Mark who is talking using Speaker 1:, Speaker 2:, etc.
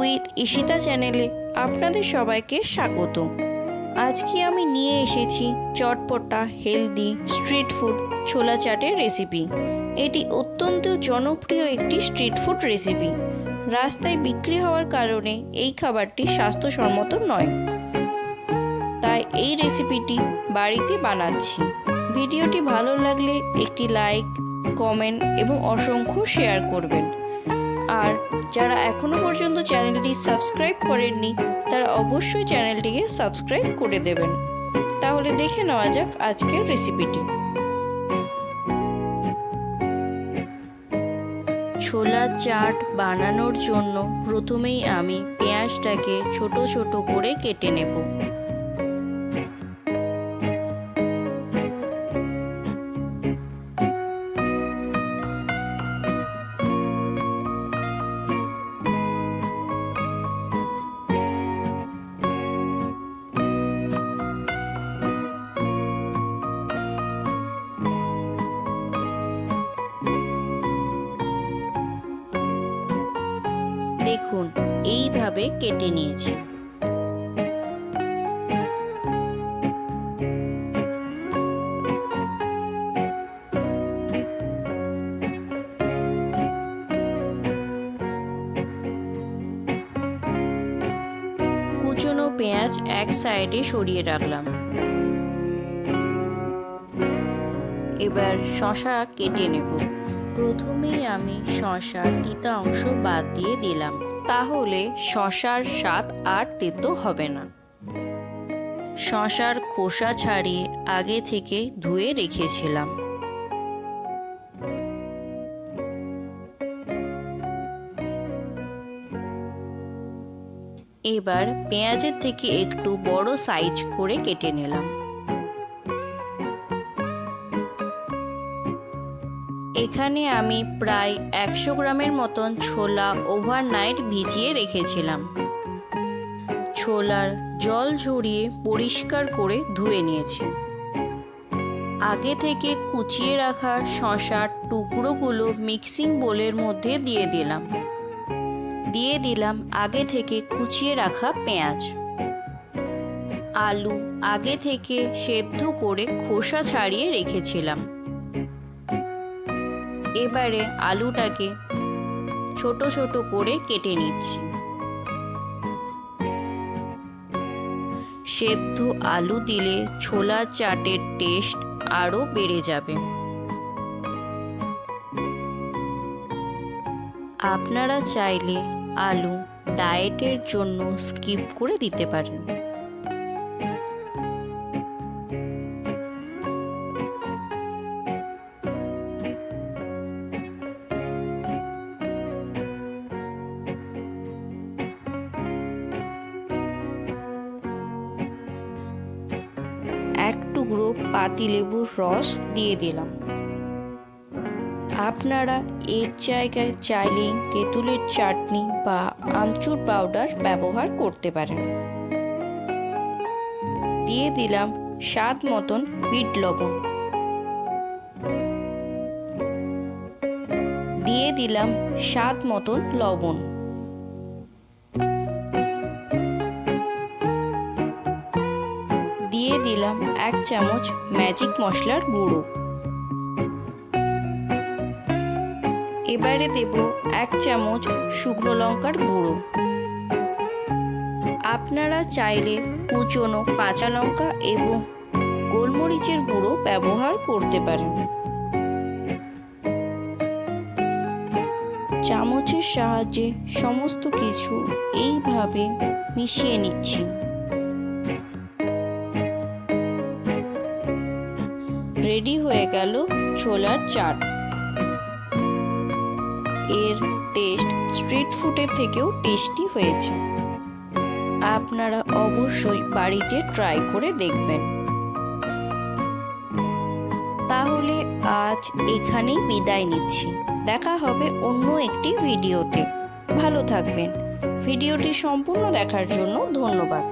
Speaker 1: With Ishita চ্যানেলে আপনাদের সবাইকে স্বাগত আজকে আমি নিয়ে এসেছি চটপটা, হেলদি, স্ট্রিট ফুড, ছোলা চাটের রেসিপি। এটি অত্যন্ত জনপ্রিয় একটি স্ট্রিট ফুড রেসিপি। রাস্তায় বিক্রি হওয়ার কারণে এই খাবারটি স্বাস্থ্যসম্মত নয়। তাই এই রেসিপিটি বাড়িতে বানাচ্ছি। ভিডিওটি ভালো লাগলে একটি লাইক, কমেন্ট এবং অসংখ্য শেয়ার করবেন। আর যারা এখনও পর্যন্ত চ্যানেলটি সাবস্ক্রাইব করেননি, তারা অবশ্যই চ্যানেলটিকে সাবস্ক্রাইব করে দেবেন। তাহলে দেখে নেওয়া যাক আজকের রেসিপিটি। ছোলা চাট বানানোর জন্য প্রথমেই আমি পেঁয়াজটাকে ছোট ছোট করে কেটে নেব। দেখুন এইভাবে কেটে নিয়েছি। কুচনো পেঁয়াজ এক সাইডে সরিয়ে রাখলাম। এবার শশা কেটে নেব। প্রথমেই আমি শশার তিতা অংশ বাদ দিয়ে দিলাম। তাহলে শশার স্বাদ আর তেতো হবে না। শশার খোসা ছাড়িয়ে আগে থেকে ধুয়ে রেখেছিলাম। এবার পেঁয়াজের থেকে একটু বড় সাইজ করে কেটে নিলাম। এখানে আমি প্রায় একশো গ্রামের মতন ছোলা ওভারনাইট ভিজিয়ে রেখেছিলাম। ছোলার জল ঝরিয়ে পরিষ্কার করে ধুয়ে নিয়েছি। আগে থেকে কুচিয়ে রাখা শশার টুকরোগুলো মিক্সিং বোলের মধ্যে দিয়ে দিলাম। দিয়ে দিলাম আগে থেকে কুচিয়ে রাখা পেঁয়াজ। আলু আগে থেকে সেদ্ধ করে খোসা ছাড়িয়ে রেখেছিলাম। এবারে আলুটাকে ছোট ছোট করে কেটে নিচ্ছি। সেদ্ধ আলু দিলে ছোলা চাটের টেস্ট আরও বেড়ে যাবে। আপনারা চাইলে আলু ডায়েটের জন্য স্কিপ করে দিতে পারেন। পাতিলেবুর রস দিয়ে দিলাম। আপনারা এর জায়গায় চাইলে তেঁতুলের চাটনি বা আমচুর পাউডার ব্যবহার করতে পারেন। দিয়ে দিলাম স্বাদ মতন বিট লবণ। দিয়ে দিলাম স্বাদ মতন লবণ। দিলাম এক চামচ ম্যাজিক মশলার গুঁড়ো। এবারে দেব এক চামচ শুকনো লঙ্কার গুঁড়ো। আপনারা চাইলে কুচনো কাঁচা লঙ্কা এবং গোলমরিচের গুঁড়ো ব্যবহার করতে পারেন। চামচের সাহায্যে সমস্ত কিছু এইভাবে মিশিয়ে নিচ্ছি। রেডি হয়ে গেল ছোলার চাট। এর টেস্ট স্ট্রিট ফুডের থেকেও টেস্টি হয়েছে। আপনারা অবশ্যই বাড়িতে ট্রাই করে দেখবেন। তাহলে আজ এখানেই বিদায় নিচ্ছি। দেখা হবে অন্য একটি ভিডিওতে ভালো থাকবেন। ভিডিওটি সম্পূর্ণ দেখার জন্য ধন্যবাদ।